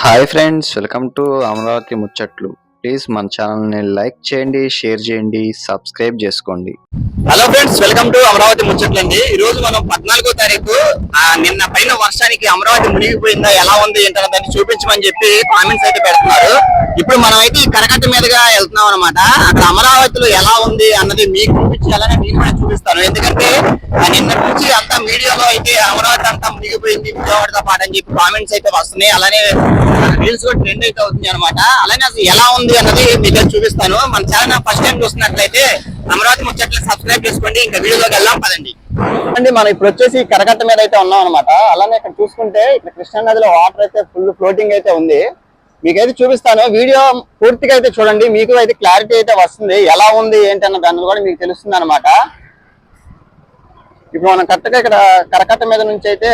Hi friends welcome to Amaravati ముచ్చట్లు. Please మన ఛానల్ని లైక్ చేయండి షేర్ చేయండి సబ్స్క్రైబ్ చేసుకోండి. Hello friends welcome to Amaravati ముచ్చట్లండి. ఈ రోజు మనం పద్నాలుగో తారీఖు నిన్న పైన వర్షానికి అమరావతి మునిగిపోయిందా ఎలా ఉంది ఏంటన్న దాన్ని చూపించమని చెప్పి కామెంట్స్ అయితే పెడుతున్నారు. ఇప్పుడు మనం అయితే ఈ కరకట్ట మీదుగా వెళ్తున్నాం అనమాట అక్కడ అమరావతిలో ఎలా ఉంది అన్నది మీకు చూపించాలని నేను కూడా చూపిస్తాను. ఎందుకంటే నిన్న నుంచి అంతా మీడియాలో అయితే అమరావతి అంతా మునిగిపోయింది విజయవాడతో పాటు అని చెప్పి కామెంట్స్ అయితే వస్తున్నాయి. అలానే రీల్స్ కూడా ట్రెండ్ అయితే అవుతుంది అనమాట అలానే అసలు ఎలా ఉంది అన్నది మీకు చూపిస్తాను. మన ఛానల్ ఫస్ట్ టైం చూస్తున్నట్లయితే అమరావతి ముచ్చట్లు సబ్స్క్రైబ్ చేసుకోండి. ఇంకా వీడియోలోకి వెళ్దాం పదండి. అండి మనం ఇప్పుడు వచ్చేసి కరకట్ట మీద అయితే ఉన్నాం అనమాట అలానే ఇక్కడ చూసుకుంటే ఇక్కడ కృష్ణా నదిలో వాటర్ అయితే ఫుల్ ఫ్లోటింగ్ అయితే ఉంది. మీకైతే చూపిస్తాను. వీడియో పూర్తిగా అయితే చూడండి. మీకు అయితే క్లారిటీ అయితే వస్తుంది. ఎలా ఉంది ఏంటి అన్న దాని కూడా మీకు తెలుస్తుంది అనమాట ఇప్పుడు మనం కరెక్ట్గా ఇక్కడ కరకట్ట మీద నుంచి అయితే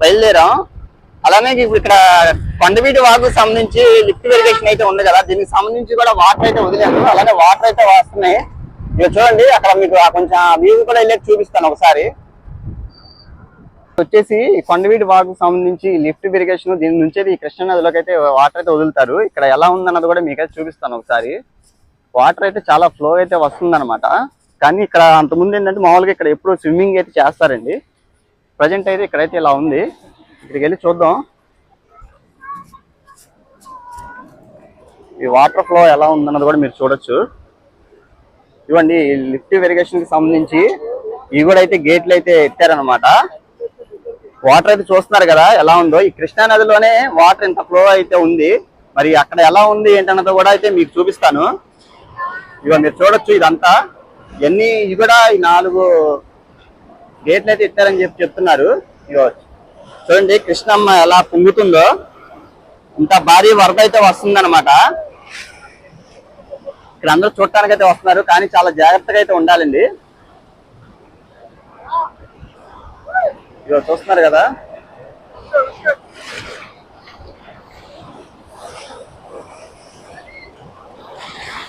బయలుదేరాం. అలానే ఇప్పుడు ఇక్కడ కొండవీటి వాగు సంబంధించి లిఫ్ట్ వెరిగేషన్ అయితే ఉంది కదా. దీనికి సంబంధించి కూడా వాటర్ అయితే వదిలేదు అలానే వాటర్ అయితే వస్తున్నాయి. ఇక చూడండి అక్కడ మీకు కొంచెం వ్యూ కూడా వెళ్ళి చూపిస్తాను ఒకసారి. వచ్చేసి కొండవీటి వాగు సంబంధించి లిఫ్ట్ ఇరిగేషన్ దీని నుంచి ఈ కృష్ణా అయితే వాటర్ అయితే వదులుతారు. ఇక్కడ ఎలా ఉందన్నది కూడా మీకైతే చూపిస్తాను ఒకసారి. వాటర్ అయితే చాలా ఫ్లో అయితే వస్తుందన్నమాట. కానీ ఇక్కడ అంతకుముందు ఏంటంటే మామూలుగా ఇక్కడ ఎప్పుడు స్విమ్మింగ్ అయితే చేస్తారండి. ప్రజెంట్ అయితే ఇక్కడైతే ఇలా ఉంది. ఇక్కడికి వెళ్ళి చూద్దాం. ఈ వాటర్ ఫ్లో ఎలా ఉందన్నది కూడా మీరు చూడొచ్చు. ఇవ్వండి లిఫ్ట్ ఇరిగేషన్కి సంబంధించి ఇవి కూడా అయితే గేట్లు అయితే ఎత్తారనమాట వాటర్ అయితే చూస్తున్నారు కదా ఎలా ఉందో. ఈ కృష్ణా నదిలోనే వాటర్ ఇంత ఫ్లో అయితే ఉంది. మరి అక్కడ ఎలా ఉంది ఏంటన్నది కూడా అయితే మీకు చూపిస్తాను. ఇక మీరు చూడొచ్చు ఇదంతా. ఇవన్నీ ఇవి కూడా ఈ నాలుగు గేట్లు అయితే ఎత్తారని చెప్పి చెప్తున్నారు. ఇవ్వచ్చు చూడండి కృష్ణమ్మ ఎలా పొంగుతుందో. ఇంత భారీ వరద అయితే వస్తుందన్నమాట. ఇక్కడ అందరూ చూడటానికి అయితే వస్తున్నారు కానీ చాలా జాగ్రత్తగా అయితే ఉండాలండి. ఇగో చూస్తున్నారు కదా.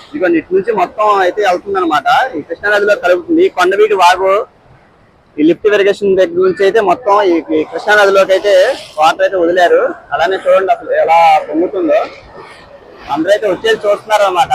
ఇదిగోండి ఇటు నుంచి మొత్తం అయితే వెళ్తుంది అనమాట ఈ కృష్ణా నదిలో కలుగుతుంది కొండవీటి వాగు. ఈ లిఫ్ట్ ఇరిగేషన్ దగ్గర నుంచి అయితే మొత్తం ఈ కృష్ణానదిలోకి కృష్ణా అయితే వాటర్ అయితే వదిలేరు. అలానే చూడండి అసలు ఎలా పొంగుతుందో. అందరూ అయితే వచ్చేసి చూస్తున్నారు అనమాట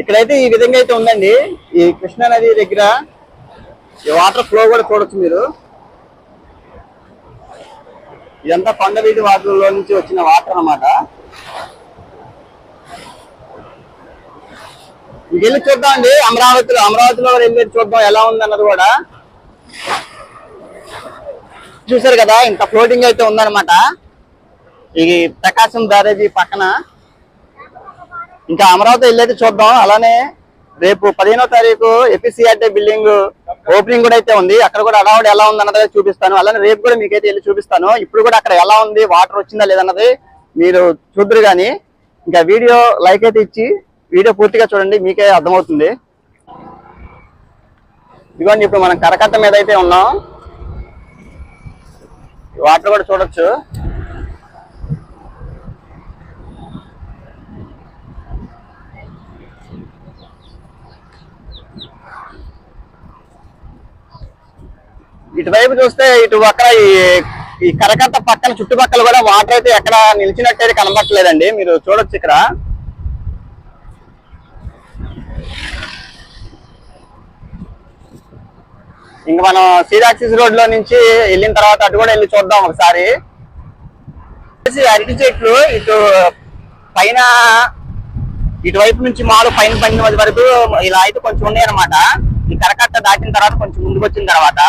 ఇక్కడైతే ఈ విధంగా అయితే ఉందండి. ఈ కృష్ణా నది దగ్గర ఈ వాటర్ ఫ్లో కూడా చూడొచ్చు మీరు. ఇదంతా కొండవీటి వాటర్లో నుంచి వచ్చిన వాటర్ అన్నమాట. ఇంక వెళ్ళి చూద్దాం అండి. అమరావతిలో అమరావతిలో వెళ్ళి చూద్దాం ఎలా ఉందన్నది కూడా. చూసారు కదా ఇంత ఫ్లోటింగ్ అయితే ఉందన్నమాట. ఈ ప్రకాశం బ్యారేజీ పక్కన ఇంకా అమరావతి వెళ్ళైతే చూద్దాం. అలానే రేపు పదిహేనో తారీఖు ఎపిసిఆర్టీ బిల్డింగ్ ఓపెనింగ్ కూడా అయితే ఉంది. అక్కడ కూడా అడవాడు ఎలా ఉంది అన్నది చూపిస్తాను. అలానే రేపు కూడా మీకైతే వెళ్ళి చూపిస్తాను. ఇప్పుడు కూడా అక్కడ ఎలా ఉంది వాటర్ వచ్చిందా లేదన్నది మీరు చూద్దరు కానీ ఇంకా వీడియో లైక్ అయితే ఇచ్చి వీడియో పూర్తిగా చూడండి మీకే అర్థమవుతుంది. ఇదిగోండి ఇప్పుడు మనం కరకట్ట మీద అయితే ఉన్నాం. వాటర్ కూడా చూడొచ్చు. ఇటువైపు చూస్తే ఇటు పక్కన ఈ ఈ కరకట్ట పక్కన చుట్టుపక్కల కూడా వాటర్ అయితే ఎక్కడ నిలిచినట్టయితే కనబట్టలేదండి మీరు చూడొచ్చు ఇక్కడ. ఇంక మనం సీరాక్సిస్ రోడ్లో నుంచి వెళ్ళిన తర్వాత అటు కూడా వెళ్ళి చూద్దాం ఒకసారి. అరటి చెట్లు ఇటు పైన ఇటువైపు నుంచి మాలు పైన పైన వరకు ఇలా అయితే కొంచెం ఉన్నాయి అనమాట ఈ కరకట్ట దాటిన తర్వాత కొంచెం ముందుకు వచ్చిన తర్వాత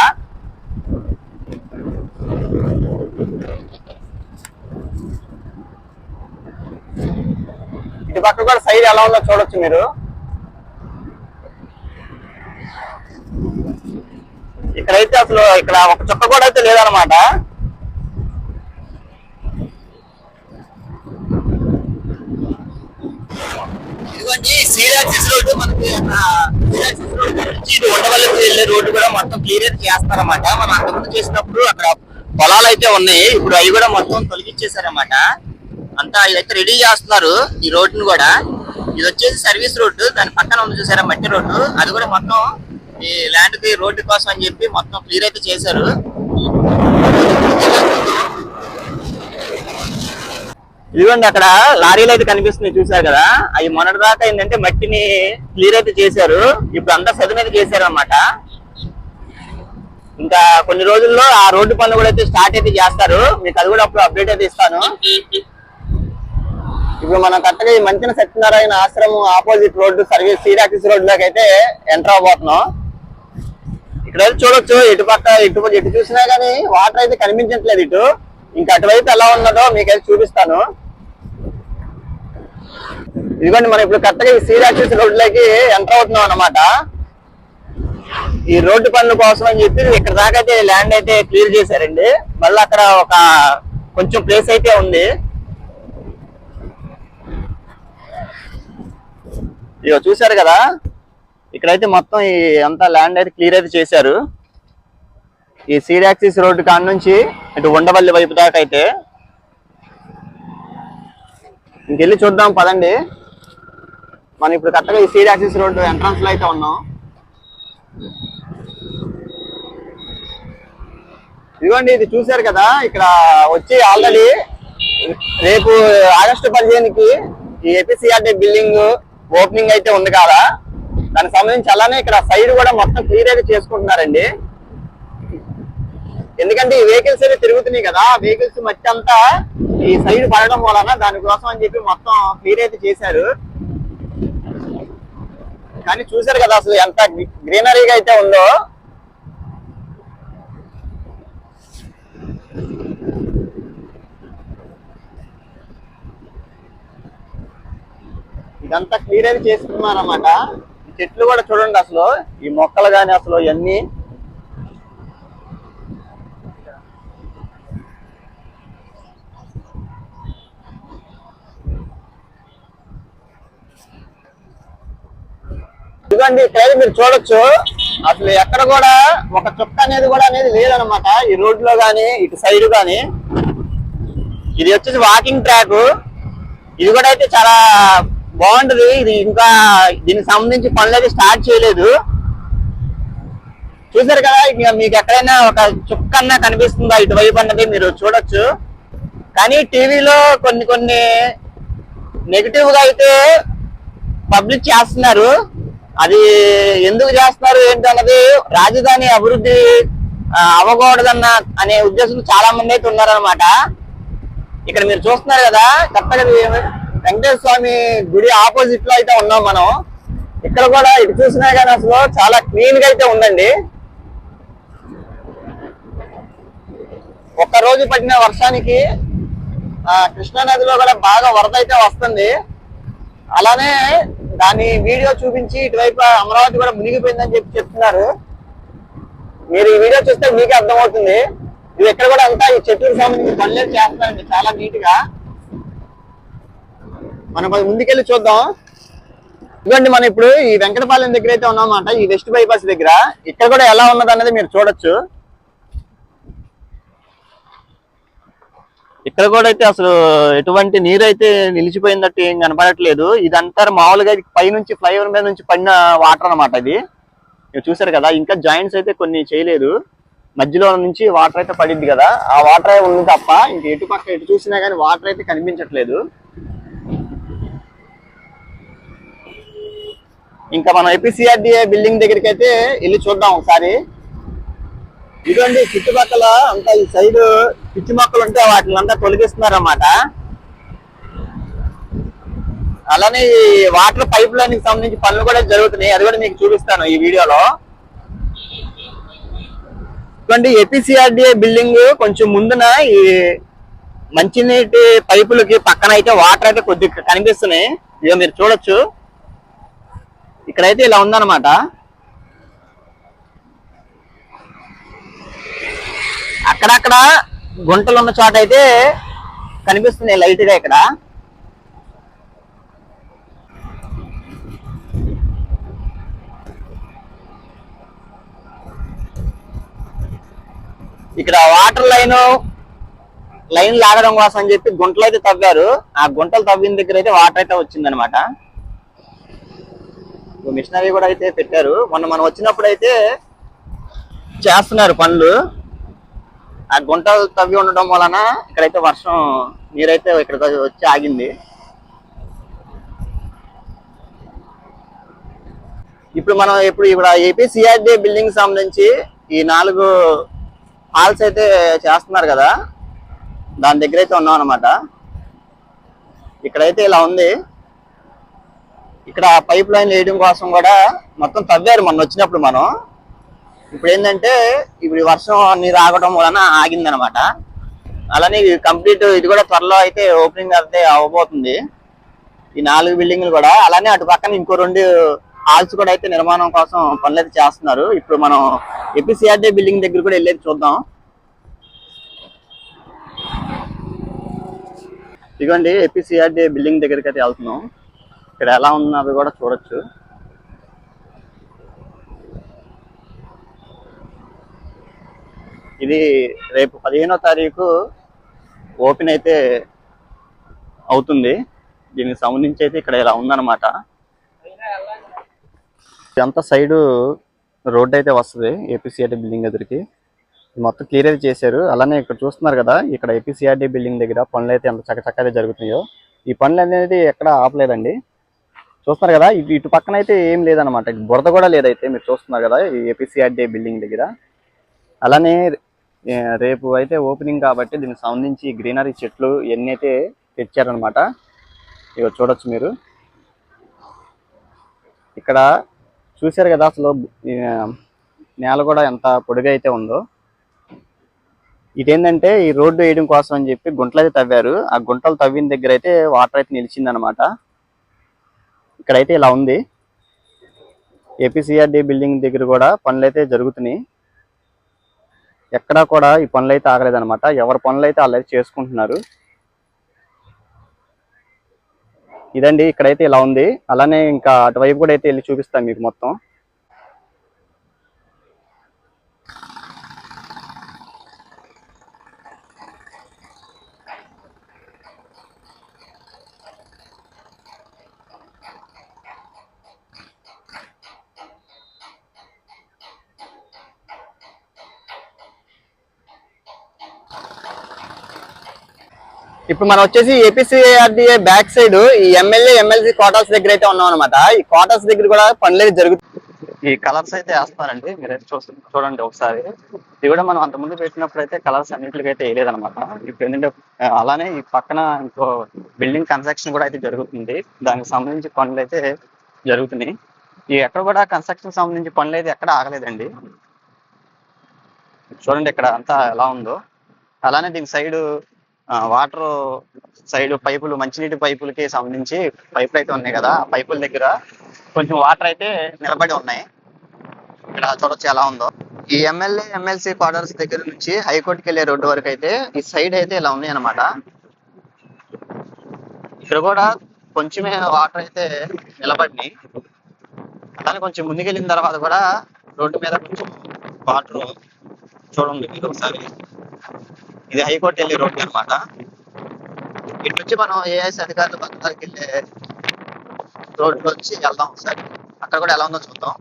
ఈ పక్క కూడా సైడ్ ఎలా ఉందో చూడొచ్చు మీరు. ఇక్కడైతే అసలు ఇక్కడ ఒక చుక్క కూడా అయితే లేదనమాట ఇదిగోండి రోడ్డు మనకి ఉండవల్లికి వెళ్ళే రోడ్డు కూడా మొత్తం క్లియర్ చేస్తారన్నమాట. మనం అంతకుముందు చేసినప్పుడు అక్కడ పొలాలు అయితే ఉన్నాయి. ఇప్పుడు అవి కూడా మొత్తం తొలగించేశారన్నమాట. అంతా ఇదైతే రెడీ చేస్తున్నారు ఈ రోడ్డును కూడా. ఇది వచ్చేసి సర్వీస్ రోడ్డు. దాని పక్కన ఉంది చూసారా మట్టి రోడ్డు. అది కూడా మొత్తం ఈ ల్యాండ్కి రోడ్డు కోసం అని చెప్పి మొత్తం క్లియర్ అయితే చేశారు. ఇదిగోండి అక్కడ లారీలు అయితే కనిపిస్తున్నాయి చూసారు కదా. అవి మొన్నటి దాకా ఏంటంటే మట్టిని క్లియర్ అయితే చేశారు. ఇప్పుడు అంతా సది మీద చేశారు అనమాట ఇంకా కొన్ని రోజుల్లో ఆ రోడ్డు పనులు కూడా అయితే స్టార్ట్ అయితే చేస్తారు. మీకు అది కూడా అప్పుడు అప్డేట్ అయితే ఇస్తాను. ఇప్పుడు మనం కరెక్ట్గా ఈ మంచిన సత్యనారాయణ ఆశ్రమం ఆపోజిట్ రోడ్డు సర్వీస్ సీరాకిస్ రోడ్లోకి అయితే ఎంటర్ అవబోతున్నాం ఇక్కడ అయితే చూడొచ్చు ఇటు పక్క ఇటు ఎటు చూసినా గానీ వాటర్ అయితే కనిపించట్లేదు ఇటు. ఇంకా అటువైపు ఎలా ఉన్నదో మీకైతే చూపిస్తాను. ఇదిగోండి మనం ఇప్పుడు కరెక్ట్గా ఈ సీరాకిస్ రోడ్లోకి ఎంటర్ అవుతున్నాం అన్నమాట. ఈ రోడ్డు పనుల కోసం అని చెప్పి ఇక్కడ దాకా అయితే ల్యాండ్ అయితే క్లియర్ చేశారండి. మళ్ళీ అక్కడ ఒక కొంచెం ప్లేస్ అయితే ఉంది. ఇక చూశారు కదా? ఇక్కడైతే మొత్తం ఈ అంతా ల్యాండ్ అయితే క్లియర్ అయితే చేశారు. ఈ సీడాక్సిస్ రోడ్డు కాడ నుంచి ఇటు ఉండవల్లి వైపు దాకా అయితే. ఇంకెళ్ళి చూద్దాం పదండి. మనం ఇప్పుడు కరెక్ట్గా ఈ సీడాక్సిస్ రోడ్డు ఎంట్రన్స్లో అయితే ఉన్నాం. ఇదిగోండి ఇది చూశారు కదా? ఇక్కడ వచ్చి ఆల్రెడీ రేపు ఆగస్టు పదిహేనుకి ఈ ఏపీసీఆర్టీ బిల్డింగ్ ఓపెనింగ్ అయితే ఉంది కదా. దానికి సంబంధించి అలానే ఇక్కడ సైడ్ కూడా మొత్తం క్లియర్ అయితే చేసుకుంటున్నారండి. ఎందుకంటే ఈ వెహికల్స్ అయితే తిరుగుతున్నాయి కదా. వెహికల్స్ మట్టి అంతా ఈ సైడ్ పడడం వలన దానికోసం అని చెప్పి మొత్తం క్లియర్ అయితే చేశారు. కానీ చూశారు కదా అసలు ఎంత గ్రీనరీగా అయితే ఉందో. ఇదంతా క్లియర్ అయితే చేసుకున్నారు అన్నమాట చెట్లు కూడా చూడండి అసలు. ఈ మొక్కలు కానీ అసలు ఇవన్నీ. ఇదిగోండి ఇక్కడ మీరు చూడొచ్చు. అసలు ఎక్కడ కూడా ఒక చుక్క అనేది కూడా అనేది లేదనమాట ఈ రోడ్లో గానీ ఇటు సైడ్ గానీ. ఇది వచ్చేసి వాకింగ్ ట్రాక్ ఇది కూడా అయితే చాలా బాగుంటది. ఇది ఇంకా దీనికి సంబంధించి పనులు అయితే స్టార్ట్ చేయలేదు. చూసారు కదా ఇక మీకు ఎక్కడైనా ఒక చుక్కన్నా కనిపిస్తుందా ఇటువైపు అన్నది మీరు చూడొచ్చు. కానీ టీవీలో కొన్ని కొన్ని నెగిటివ్గా అయితే పబ్లిక్ చేస్తున్నారు. అది ఎందుకు చేస్తున్నారు ఏంటన్నది రాజధాని అభివృద్ధి అవ్వకూడదన్న అనే ఉద్దేశం చాలా మంది అయితే ఉన్నారనమాట ఇక్కడ మీరు చూస్తున్నారు కదా కరెక్ట్గా వెంకటేశ్వర స్వామి గుడి ఆపోజిట్లో అయితే ఉన్నాం మనం. ఇక్కడ కూడా ఇటు చూసినా కానీ అసలు చాలా క్లీన్గా అయితే ఉందండి. ఒక్క రోజు పడిన వర్షానికి ఆ కృష్ణా నదిలో కూడా బాగా వరద అయితే వస్తుంది. అలానే దాని వీడియో చూపించి ఇటువైపు అమరావతి కూడా మునిగిపోయిందని చెప్పి చెప్తున్నారు. మీరు ఈ వీడియో చూస్తే మీకే అర్థమవుతుంది. ఇది ఎక్కడ కూడా అంతా ఈ చెట్లకు సంబంధించి పనులు చేస్తారండి చాలా నీట్గా. మనం అది ముందుకెళ్ళి చూద్దాం. ఇదిగోండి మనం ఇప్పుడు ఈ వెంకటపాలెం దగ్గర అయితే ఉన్నామన్నమాట. ఈ వెస్ట్ బైపాస్ దగ్గర. ఇక్కడ కూడా ఎలా ఉన్నది అనేది మీరు చూడొచ్చు. ఇక్కడ కూడా అయితే అసలు ఎటువంటి నీరు అయితే నిలిచిపోయినట్టు ఏం కనపడట్లేదు. ఇదంతా మామూలుగా పైనుంచి ఫ్లైఓవర్ మీద నుంచి పడిన వాటర్ అన్నమాట ఇది. మీరు చూసారు కదా ఇంకా జాయింట్స్ అయితే కొన్ని చేయలేదు. మధ్యలో నుంచి వాటర్ అయితే పడింది కదా. ఆ వాటర్ ఉంది తప్ప ఇంక ఎటు పక్క ఎటు చూసినా కానీ వాటర్ అయితే కనిపించట్లేదు. ఇంకా మనం ఏపీసీఆర్డీఏ బిల్డింగ్ దగ్గరికి అయితే వెళ్ళి చూద్దాం ఒకసారి. ఇటువంటి చుట్టుపక్కల అంతా ఈ సైడ్ పిచ్చి మొక్కలు ఉంటే వాటిని అంతా తొలగిస్తున్నారు అన్నమాట అలానే ఈ వాటర్ పైప్ లైన్కి సంబంధించి పనులు కూడా జరుగుతున్నాయి. అది కూడా మీకు చూపిస్తాను ఈ వీడియోలో. ఇటువంటి ఏపీసీఆర్డీఏ బిల్డింగ్ కొంచెం ముందున ఈ మంచినీటి పైపులకి పక్కన అయితే వాటర్ అయితే కొద్దిగా కనిపిస్తున్నాయి. ఇక మీరు చూడొచ్చు. ఇక్కడైతే ఇలా ఉందన్నమాట. అక్కడక్కడ గుంటలు ఉన్న చోట అయితే కనిపిస్తుంది లైట్గా ఇక్కడ. ఇక్కడ వాటర్ లైన్ లైన్ లాగడం కోసం అని చెప్పి గుంటలు అయితే తవ్వారు. ఆ గుంటలు తవ్విన దగ్గర అయితే వాటర్ అయితే వచ్చిందనమాట మిషనరీ కూడా అయితే పెట్టారు. మొన్న మనం వచ్చినప్పుడు అయితే చేస్తున్నారు పనులు. ఆ గుంటలు తవ్వి ఉండడం వలన ఇక్కడైతే వర్షం నీరైతే ఇక్కడ వచ్చి ఆగింది. ఇప్పుడు మనం ఇప్పుడు ఇక్కడ ఏపీ సిఆర్డి బిల్డింగ్ సంబంధించి ఈ నాలుగు హాల్స్ అయితే చేస్తున్నారు కదా. దాని దగ్గర అయితే ఉన్నాం అనమాట ఇక్కడైతే ఇలా ఉంది. ఇక్కడ పైప్ లైన్ వేయడం కోసం కూడా మొత్తం తవ్వారు మొన్న వచ్చినప్పుడు మనం. ఇప్పుడు ఏంటంటే ఇప్పుడు వర్షం నీరు ఆగడం వలన ఆగిందనమాట. అలానే కంప్లీట్ ఇది కూడా త్వరలో అయితే ఓపెనింగ్ అయితే అవ్వబోతుంది ఈ నాలుగు బిల్డింగ్లు కూడా అలానే అటు పక్కన ఇంకో రెండు హాల్స్ కూడా అయితే నిర్మాణం కోసం పనులు అయితే చేస్తున్నారు. ఇప్పుడు మనం ఎపిసిఆర్డే బిల్డింగ్ దగ్గర కూడా వెళ్ళేది చూద్దాం. ఇదిగోండి ఎపిసిఆర్డే బిల్డింగ్ దగ్గరికి అయితే వెళ్తున్నాం. ఇక్కడ ఎలా ఉన్నది కూడా చూడొచ్చు. ఇది రేపు పదిహేనో తారీఖు ఓపెన్ అయితే అవుతుంది. దీనికి సంబంధించి అయితే ఇక్కడ ఇలా ఉందన్నమాట. ఇదంతా సైడు రోడ్ అయితే వస్తుంది ఏపీసీఆర్డీ బిల్డింగ్ ఎదురికి. మొత్తం క్లియర్ అయితే చేశారు. అలానే ఇక్కడ చూస్తున్నారు కదా ఇక్కడ ఏపీసీఆర్డీ బిల్డింగ్ దగ్గర పనులు అయితే ఎంత చక్క అయితే జరుగుతున్నాయో. ఈ పనులు అనేది ఎక్కడ ఆపలేదండి. చూస్తున్నారు కదా ఇటు ఇటు పక్కన అయితే ఏం లేదనమాట బురద కూడా లేదైతే మీరు చూస్తున్నారు కదా ఈ ఏపీసీఆర్డీ బిల్డింగ్ దగ్గర. అలానే రేపు అయితే ఓపెనింగ్ కాబట్టి దీనికి సంబంధించి గ్రీనరీ చెట్లు ఇవన్నీ అయితే తెచ్చారనమాట ఇక చూడొచ్చు మీరు. ఇక్కడ చూశారు కదా అసలు నేల కూడా ఎంత పొడిగా అయితే ఉందో. ఇదేంటంటే ఈ రోడ్డు వేయడం కోసం అని చెప్పి గుంటలు అయితే తవ్వారు. ఆ గుంటలు తవ్విన దగ్గర అయితే వాటర్ అయితే నిలిచిందనమాట ఇక్కడైతే ఇలా ఉంది. ఏపీసీఆర్డీ బిల్డింగ్ దగ్గర కూడా పనులు అయితే జరుగుతున్నాయి. ఎక్కడా కూడా ఈ పనులు అయితే ఆగలేదన్నమాట. ఎవరి పనులు అయితే వాళ్ళు చేసుకుంటున్నారు. ఇదండి ఇక్కడైతే ఇలా ఉంది. అలానే ఇంకా అటువైపు కూడా అయితే వెళ్ళి చూపిస్తాను మీకు మొత్తం. ఇప్పుడు మనం వచ్చేసి ఏపీసీఆర్డీఏ బ్యాక్ సైడ్ ఈ ఎమ్మెల్యే ఎమ్మెల్సీ క్వార్టర్స్ దగ్గర అయితే ఉన్నాం అనమాట ఈ క్వార్టర్స్ దగ్గర కూడా పనులు జరుగుతుంది ఈ కలర్స్ అయితే వేస్తారండి మీరైతే చూస్తున్న చూడండి ఒకసారి. ఇది కూడా మనం అంతకుముందు పెట్టినప్పుడు అయితే కలర్స్ అన్నింటికి అయితే వేయలేదన్నమాట. ఇప్పుడు ఏంటంటే అలానే ఈ పక్కన ఇంకో బిల్డింగ్ కన్స్ట్రక్షన్ కూడా అయితే జరుగుతుంది. దానికి సంబంధించి పనులు అయితే జరుగుతున్నాయి. ఈ ఎక్కడ కూడా కన్స్ట్రక్షన్ సంబంధించి పనులు అయితే ఎక్కడ ఆగలేదండి. చూడండి ఇక్కడ అంతా ఎలా ఉందో. అలానే దీని సైడ్ వాటర్ సైడ్ పైపులు మంచినీటి పైపులకి సంబంధించి పైపులు అయితే ఉన్నాయి కదా. పైపుల దగ్గర కొంచెం వాటర్ అయితే నిలబడి ఉన్నాయి. ఇక్కడ చూడొచ్చు ఎలా ఉందో. ఈ ఎమ్మెల్యే ఎమ్మెల్సీ క్వార్టర్స్ దగ్గర నుంచి హైకోర్టుకి వెళ్ళే రోడ్డు వరకు అయితే ఈ సైడ్ అయితే ఇలా ఉన్నాయి అనమాట ఇక్కడ కూడా కొంచెమే వాటర్ అయితే నిలబడినాయి. కానీ కొంచెం ముందుకెళ్ళిన తర్వాత కూడా రోడ్డు మీద కొంచెం వాటర్ చూడండి. ఒకసారి. ఇది హైకోర్టు వెళ్ళే రోడ్ అనమాట ఇటు నుంచి మనం ఏఎస్ అధికారులు పక్కకి వెళ్ళే రోడ్డు వచ్చి వెళ్దాం ఒకసారి. అక్కడ కూడా ఎలా ఉందో చూద్దాం.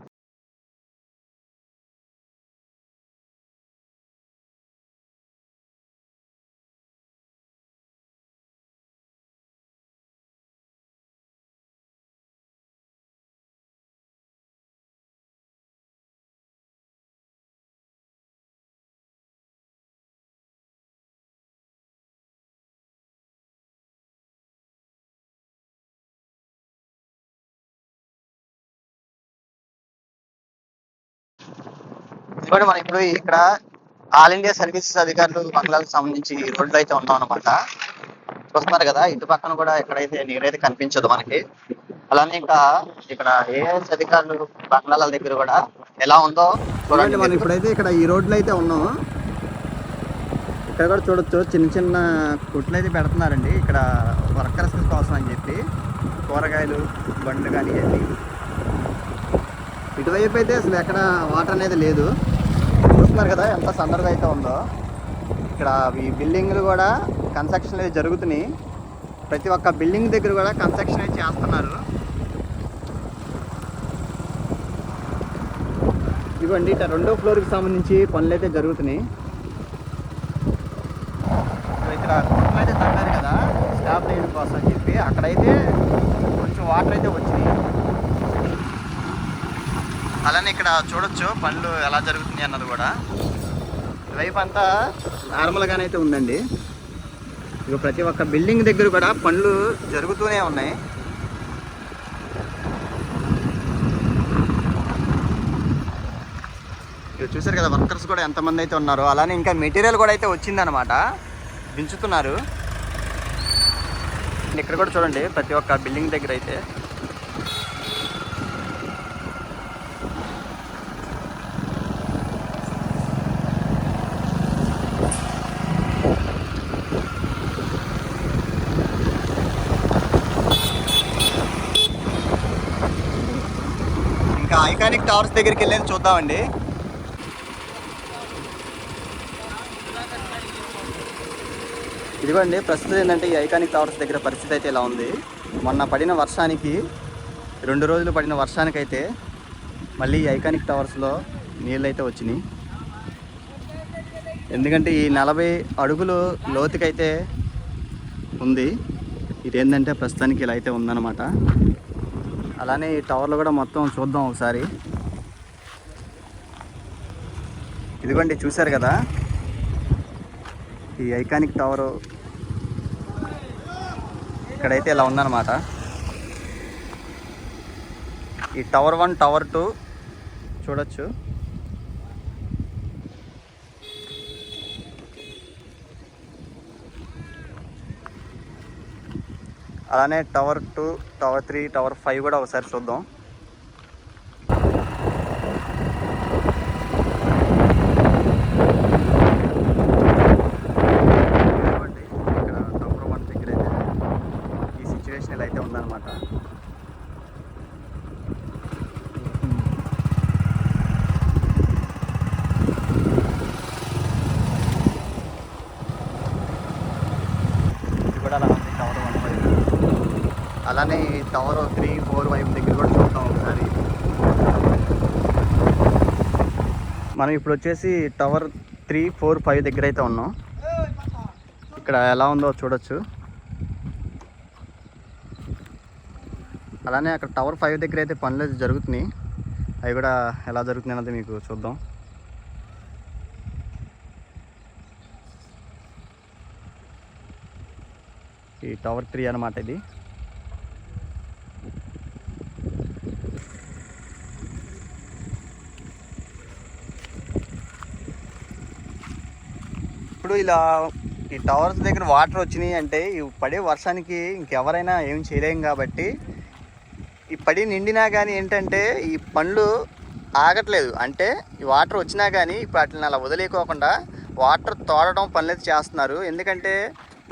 ఇవ్వండి మనం ఇప్పుడు ఇక్కడ ఆల్ ఇండియా సర్వీసెస్ అధికారులు బంగ్లాలకు సంబంధించి ఈ రోడ్లు అయితే ఉన్నాం అనమాట చూస్తున్నారు కదా ఇటు పక్కన కూడా ఎక్కడైతే నీరైతే కనిపించదు మనకి. అలానే ఇంకా ఇక్కడ ఏఎస్ అధికారులు బంగ్లాల దగ్గర కూడా ఎలా ఉందో చూడండి. మనం ఇప్పుడైతే ఇక్కడ ఈ రోడ్లు అయితే ఉన్నాం ఇక్కడ కూడా చూడొచ్చు చిన్న చిన్న కొట్లు అయితే పెడుతున్నారండి. ఇక్కడ వర్కర్స్ కోసం అని చెప్పి కూరగాయలు బండ్లు కానీ ఇవన్నీ. ఇటువైపు అయితే అసలు ఎక్కడ వాటర్ అనేది లేదు. చూస్తున్నారు కదా ఎంత సందడిగా అయితే ఉందో. ఇక్కడ ఈ బిల్డింగ్లు కూడా కన్స్ట్రక్షన్ అయితే జరుగుతున్నాయి. ప్రతి ఒక్క బిల్డింగ్ దగ్గర కూడా కన్స్ట్రక్షన్ అయితే చేస్తున్నారు. ఇదిగోండి ఇక్కడ రెండో ఫ్లోర్కి సంబంధించి పనులు అయితే జరుగుతున్నాయి. ఇక్కడ కుట్లు అయితే తగ్గారు కదా స్లాబ్ వేయడం కోసం అని చెప్పి. అక్కడైతే కొంచెం వాటర్ అయితే వచ్చినాయి అలానే ఇక్కడ చూడొచ్చు పనులు ఎలా జరుగుతున్నాయి అన్నది కూడా. వైపు అంతా నార్మల్గానే అయితే ఉందండి. ఇక ప్రతి ఒక్క బిల్డింగ్ దగ్గర కూడా పనులు జరుగుతూనే ఉన్నాయి. ఇక చూసారు కదా వర్కర్స్ కూడా ఎంతమంది అయితే ఉన్నారో అలానే ఇంకా మెటీరియల్ కూడా అయితే వచ్చిందనమాట దించుతున్నారు. ఇక్కడ కూడా చూడండి ప్రతి ఒక్క బిల్డింగ్ దగ్గర అయితే. మెకానిక్ టవర్స్ దగ్గరికి వెళ్ళేది చూద్దామండి. ఇదిగోండి ప్రస్తుతం ఏంటంటే ఈ ఐకానిక్ టవర్స్ దగ్గర పరిస్థితి అయితే ఇలా ఉంది. మొన్న పడిన వర్షానికి రెండు రోజులు పడిన వర్షానికైతే మళ్ళీ ఈ ఐకానిక్ టవర్స్లో నీళ్ళు అయితే వచ్చినాయి. ఎందుకంటే ఈ నలభై అడుగులు లోతుకైతే ఉంది. ఇదేంటంటే ప్రస్తుతానికి ఇలా అయితే ఉందన్నమాట. అలానే ఈ టవర్లు కూడా మొత్తం చూద్దాం ఒకసారి. ఇదిగోండి చూశారు కదా? ఈ ఐకానిక్ టవర్ ఇక్కడైతే ఇలా ఉందన్నమాట. ఈ టవర్ వన్ టవర్ టూ చూడొచ్చు. అలానే tower two tower three tower five కూడా ఒకసారి చూద్దాం. ఇక్కడ టవర్ దగ్గర అయితే ఈ సిచ్యువేషన్ ఇలా అయితే ఉందన్నమాట ఇది కూడా అలా ఉంది టవర్ వన్ వైపు అలానే టవర్ త్రీ ఫోర్ వైపు దగ్గర కూడా చూద్దాం ఒకసారి. మనం ఇప్పుడు వచ్చేసి టవర్ త్రీ ఫోర్ ఫైవ్ దగ్గర అయితే ఉన్నాం. ఇక్కడ ఎలా ఉందో చూడొచ్చు. అలానే అక్కడ టవర్ ఫైవ్ దగ్గర అయితే పనులు అయితే జరుగుతున్నాయి. అవి కూడా ఎలా జరుగుతున్నాయి అన్నది మీకు చూద్దాం. ఈ టవర్ త్రీ అన్నమాట ఇది. ఇప్పుడు ఇలా ఈ టవర్స్ దగ్గర వాటర్ వచ్చినాయి అంటే ఈ పడే వర్షానికి ఇంకెవరైనా ఏం చేయలేం కాబట్టి ఈ పడి నిండినా కానీ ఏంటంటే ఈ పండ్లు ఆగట్లేదు. అంటే ఈ వాటర్ వచ్చినా కానీ ఇప్పుడు వాటిని అలా వదిలేకోకుండా వాటర్ తోడడం పనులు అయితే చేస్తున్నారు. ఎందుకంటే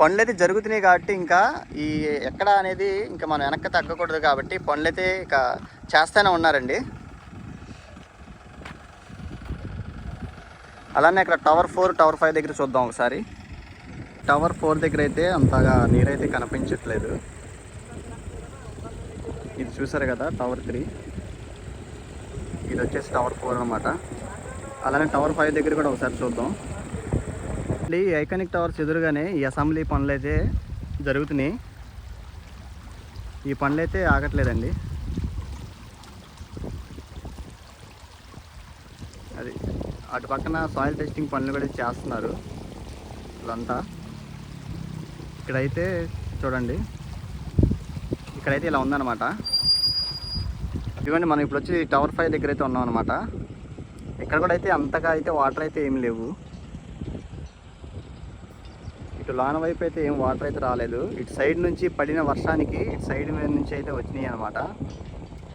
పనులు అయితే జరుగుతున్నాయి కాబట్టి ఇంకా ఈ ఎక్కడ అనేది ఇంకా మనం వెనక్కి తగ్గకూడదు కాబట్టి పనులు అయితే ఇక చేస్తూనే ఉన్నారండి. అలానే ఇక్కడ టవర్ ఫోర్ టవర్ ఫైవ్ దగ్గర చూద్దాం ఒకసారి. టవర్ ఫోర్ దగ్గర అయితే అంతగా నీరైతే కనిపించట్లేదు. ఇది చూసారు కదా టవర్ త్రీ. ఇది వచ్చేసి టవర్ ఫోర్ అనమాట అలానే టవర్ ఫైవ్ దగ్గర కూడా ఒకసారి చూద్దాం. ఈ ఐకానిక్ టవర్స్ ఎదురుగానే ఈ అసెంబ్లీ పనులు అయితే జరుగుతున్నాయి. ఈ పనులు అయితే ఆగట్లేదండి అది అటు పక్కన సాయిల్ టెస్టింగ్ పనులు కూడా చేస్తున్నారు ఇదంతా ఇక్కడైతే చూడండి. ఇక్కడైతే ఇలా ఉందన్నమాట. ఇదిగోండి మనం ఇప్పుడు వచ్చి టవర్ ఫైవ్ దగ్గర అయితే ఉన్నాం అనమాట ఇక్కడ కూడా అయితే అంతగా అయితే వాటర్ అయితే ఏం లేవు. ఇటు లాన వైపు అయితే ఏం వాటర్ అయితే రాలేదు. ఇటు సైడ్ నుంచి పడిన వర్షానికి ఇటు సైడ్ మీద నుంచి అయితే వచ్చినాయి అనమాట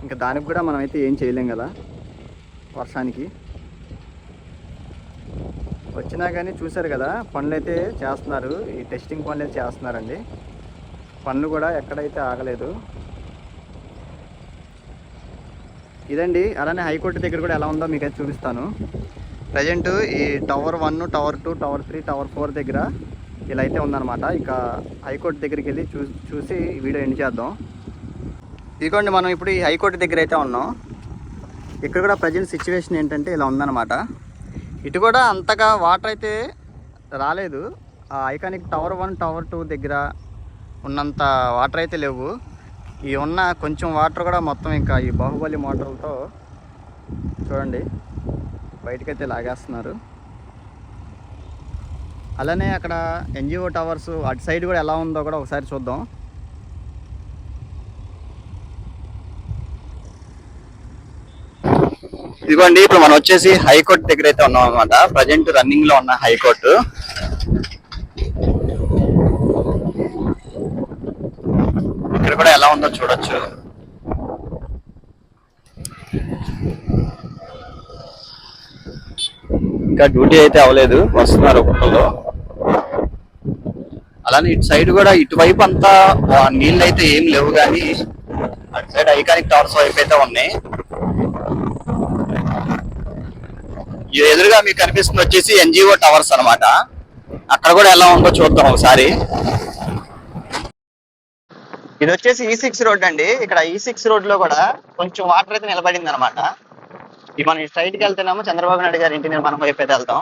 ఇంకా దానికి కూడా మనం అయితే ఏం చేయలేం కదా వర్షానికి. వచ్చినా కానీ చూశారు కదా పనులు అయితే చేస్తున్నారు. ఈ టెస్టింగ్ పనులు అయితే చేస్తున్నారండి. పనులు కూడా ఎక్కడైతే ఆగలేదు. ఇదండి అలానే హైకోర్టు దగ్గర కూడా ఎలా ఉందో మీకు అయితే చూపిస్తాను. ప్రజెంట్ ఈ tower one tower two tower three tower four దగ్గర ఇలా అయితే ఉందన్నమాట. ఇక హైకోర్టు దగ్గరికి వెళ్ళి చూ చూసి వీడియో ఎండ్ చేద్దాం. ఇదిగోండి మనం ఇప్పుడు ఈ హైకోర్టు దగ్గర అయితే ఉన్నాం. ఇక్కడ కూడా ప్రజెంట్ సిచ్యువేషన్ ఏంటంటే ఇలా ఉందన్నమాట. ఇటు కూడా అంతగా వాటర్ అయితే రాలేదు. ఆ iconic tower one tower two దగ్గర ఉన్నంత వాటర్ అయితే లేవు. ఈ ఉన్న కొంచెం వాటర్ కూడా మొత్తం ఇంకా ఈ బాహుబలి మోటార్లతో చూడండి బయటకైతే లాగేస్తున్నారు. అలానే అక్కడ ఎన్జిఓ టవర్స్ అటు సైడ్ కూడా ఎలా ఉందో కూడా ఒకసారి చూద్దాం. ఇదిగోండి ఇప్పుడు మనం వచ్చేసి హైకోర్టు దగ్గర అయితే ఉన్నాం అనమాట ప్రజెంట్ రన్నింగ్లో ఉన్న హైకోర్టు. ఇక్కడ కూడా ఎలా ఉందో చూడొచ్చు. ఇంకా డ్యూటీ అయితే అవ్వలేదు వస్తున్నారు ఒక్కొక్కరు అలానే ఇటు సైడ్ కూడా ఇటువైపు అంతా నీళ్ళు అయితే ఏం లేవు కానీ అటు సైడ్ ఐకానిక్ టవర్స్ వైపు అయితే ఉన్నాయి ఈ ఎదురుగా మీకు కనిపిస్తుంది వచ్చేసి ఎన్జిఓ టవర్స్ అన్నమాట. అక్కడ కూడా ఎలా ఉందో చూద్దాం ఒకసారి. ఇది వచ్చేసి e ఈ సిక్స్ రోడ్ అండి. ఇక్కడ e ఈ సిక్స్ రోడ్లో కూడా కొంచెం వాటర్ అయితే నిలబడింది అనమాట ఇది మనం స్ట్రైట్కి వెళ్తేనేమో చంద్రబాబు నాయుడు గారి ఇంటి నిర్మాణం వైపు అయితే వెళ్తాం.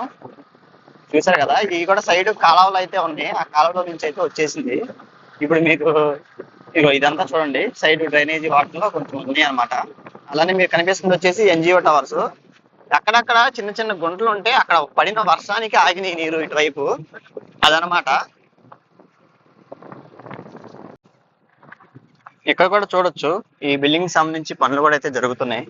చూసారు కదా ఇది కూడా సైడ్ కాలువలు అయితే ఉన్నాయి ఆ కాలువలో నుంచి అయితే వచ్చేసింది. ఇప్పుడు మీకు ఇగో ఇదంతా చూడండి. సైడ్ డ్రైనేజీ వాటర్లో కొంచెం ఉన్నాయి అనమాట అలానే మీకు కనిపిస్తుంది వచ్చేసి ఎన్జిఓ టవర్స్. అక్కడక్కడ చిన్న చిన్న గుంటలు ఉంటే అక్కడ పడిన వర్షానికి ఆగినాయి నీరు ఇటువైపు. అదనమాట. ఇక్కడ కూడా చూడొచ్చు. ఈ బిల్డింగ్ సంబంధించి పనులు కూడా అయితే జరుగుతున్నాయి.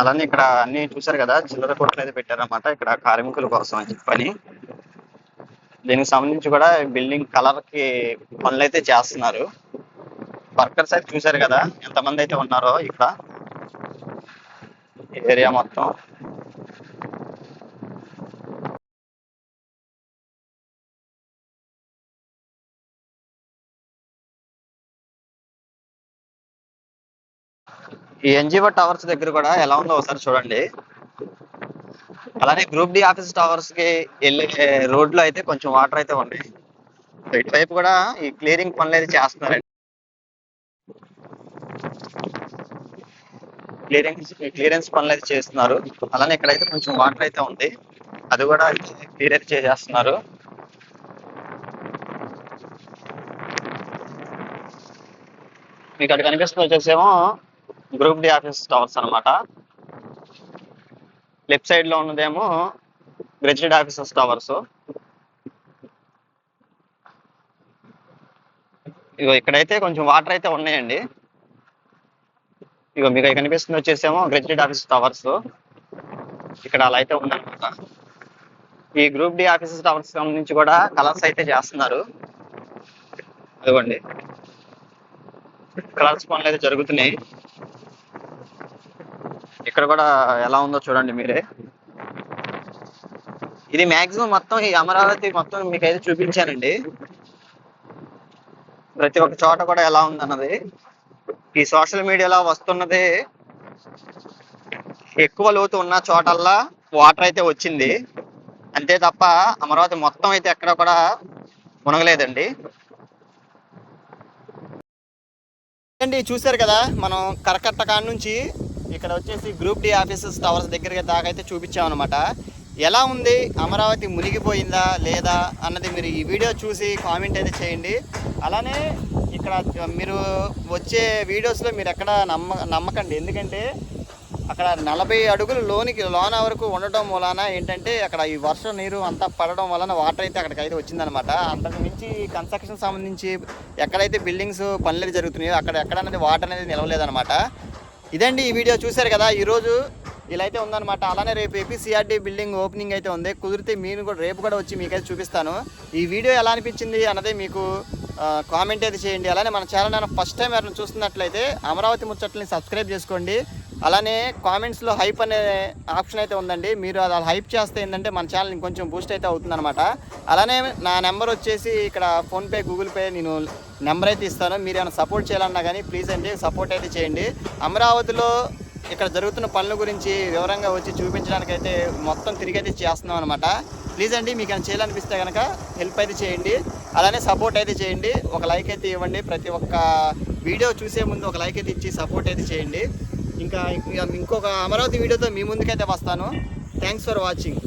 అలానే ఇక్కడ అన్ని చూసారు కదా చిల్లర కొట్లు అయితే పెట్టారన్నమాట ఇక్కడ కార్మికుల కోసం అని చెప్పని. దీనికి సంబంధించి కూడా బిల్డింగ్ కలర్కి పనులు అయితే చేస్తున్నారు. వర్కర్స్ అయితే చూసారు కదా ఎంతమంది అయితే ఉన్నారో ఇక్కడ. ఏరియా మొత్తం ఈ ఎన్జిఓ టవర్స్ దగ్గర కూడా ఎలా ఉందో ఒకసారి చూడండి. అలానే గ్రూప్ డి ఆఫీస్ టవర్స్కి వెళ్ళే రోడ్లో అయితే కొంచెం వాటర్ అయితే ఉన్నాయి ఇటువైపు కూడా ఈ క్లియరింగ్ పనులు అయితే చేస్తున్నారండి. క్లియరెన్స్ క్లియరెన్స్ పనులు అయితే చేస్తున్నారు. అలానే ఇక్కడైతే కొంచెం వాటర్ అయితే ఉంది. అది కూడా క్లియర్ చేసేస్తున్నారు. మీకు అక్కడ కనిపిస్తుంది వచ్చేసేమో గ్రూప్ డి ఆఫీస్ టవర్స్ అన్నమాట. లెఫ్ట్ సైడ్లో ఉన్నదేమో గ్రెజిటెడ్ ఆఫీసర్స్ టవర్స్. ఇగో ఇక్కడైతే కొంచెం వాటర్ అయితే ఉన్నాయండి. ఇగో మీకు కనిపిస్తుంది వచ్చేసేమో గ్రెజిటెడ్ ఆఫీస్ టవర్స్. ఇక్కడ అలా అయితే ఉందన్నమాట. ఈ గ్రూప్ డి ఆఫీసెస్ టవర్స్ నుంచి కూడా కలర్స్ అయితే చేస్తున్నారు. అదిగోండి. కలర్స్ పనులు అయితే జరుగుతున్నాయి. ఇక్కడ కూడా ఎలా ఉందో చూడండి మీరే. ఇది మాక్సిమం మొత్తం ఈ అమరావతి మొత్తం మీకు అయితే చూపించానండి. ప్రతి ఒక్క చోట కూడా ఎలా ఉందన్నది. ఈ సోషల్ మీడియాలో వస్తున్నది ఎక్కువ లోతు ఉన్న చోటల్లా వాటర్ అయితే వచ్చింది. అంతే తప్ప అమరావతి మొత్తం అయితే ఎక్కడ కూడా మునగలేదండి. అండి చూశారు కదా మనం కరకట్ట కాడ నుంచి ఇక్కడ వచ్చేసి గ్రూప్ డి ఆఫీసెస్ టవర్స్ దగ్గరికి దాకా అయితే చూపించామన్నమాట. ఎలా ఉంది? అమరావతి మునిగిపోయిందా లేదా అన్నది మీరు ఈ వీడియో చూసి కామెంట్ అయితే చేయండి. అలానే ఇక్కడ మీరు వచ్చే వీడియోస్లో మీరు ఎక్కడ నమ్మ నమ్మకండి. ఎందుకంటే అక్కడ నలభై అడుగులు లోనికి లోన వరకు ఉండటం వలన ఏంటంటే అక్కడ ఈ వర్షం నీరు అంతా పడడం వలన వాటర్ అయితే అక్కడికి అయితే వచ్చిందనమాట అంతకు మించి కన్స్ట్రక్షన్ సంబంధించి ఎక్కడైతే బిల్డింగ్స్ పనులు జరుగుతున్నాయో అక్కడ ఎక్కడ అనేది వాటర్ అనేది నిలవలేదనమాట ఇదండి ఈ వీడియో చూశారు కదా. ఈరోజు ఇలా అయితే ఉందన్నమాట. అలానే రేపు ఏపీసీఆర్డీ బిల్డింగ్ ఓపెనింగ్ అయితే ఉంది. కుదిరితే మీరు కూడా రేపు కూడా వచ్చి మీకైతే చూపిస్తాను. ఈ వీడియో ఎలా అనిపించింది అన్నది మీకు కామెంట్ అయితే చేయండి. అలానే మన ఛానల్ ఫస్ట్ టైం ఎవరైనా చూస్తున్నట్లయితే అమరావతి ముచ్చట్లని సబ్స్క్రైబ్ చేసుకోండి. అలానే కామెంట్స్లో హైప్ అనే ఆప్షన్ అయితే ఉందండి. మీరు అది హైప్ చేస్తే ఏంటంటే మన ఛానల్ ఇంకొంచెం బూస్ట్ అయితే అవుతుందన్నమాట. అలానే నా నెంబర్ వచ్చేసి ఇక్కడ ఫోన్పే గూగుల్ పే నేను నెంబర్ అయితే ఇస్తాను. మీరు ఏమైనా సపోర్ట్ చేయాలన్నా కానీ ప్లీజ్ అండి సపోర్ట్ అయితే చేయండి. అమరావతిలో ఇక్కడ జరుగుతున్న పనుల గురించి వివరంగా వచ్చి చూపించడానికి అయితే మొత్తం తిరిగి అయితే చేస్తున్నాం అనమాట ప్లీజ్ అండి మీకు ఏమైనా చేయాలనిపిస్తే కనుక హెల్ప్ అయితే చేయండి. అలానే సపోర్ట్ అయితే చేయండి. ఒక లైక్ అయితే ఇవ్వండి. ప్రతి ఒక్క వీడియో చూసే ముందు ఒక లైక్ అయితే ఇచ్చి సపోర్ట్ అయితే చేయండి. ఇంకా ఇంకా ఇంకొక అమరావతి వీడియోతో మీ ముందుకైతే వస్తాను. Thanks for watching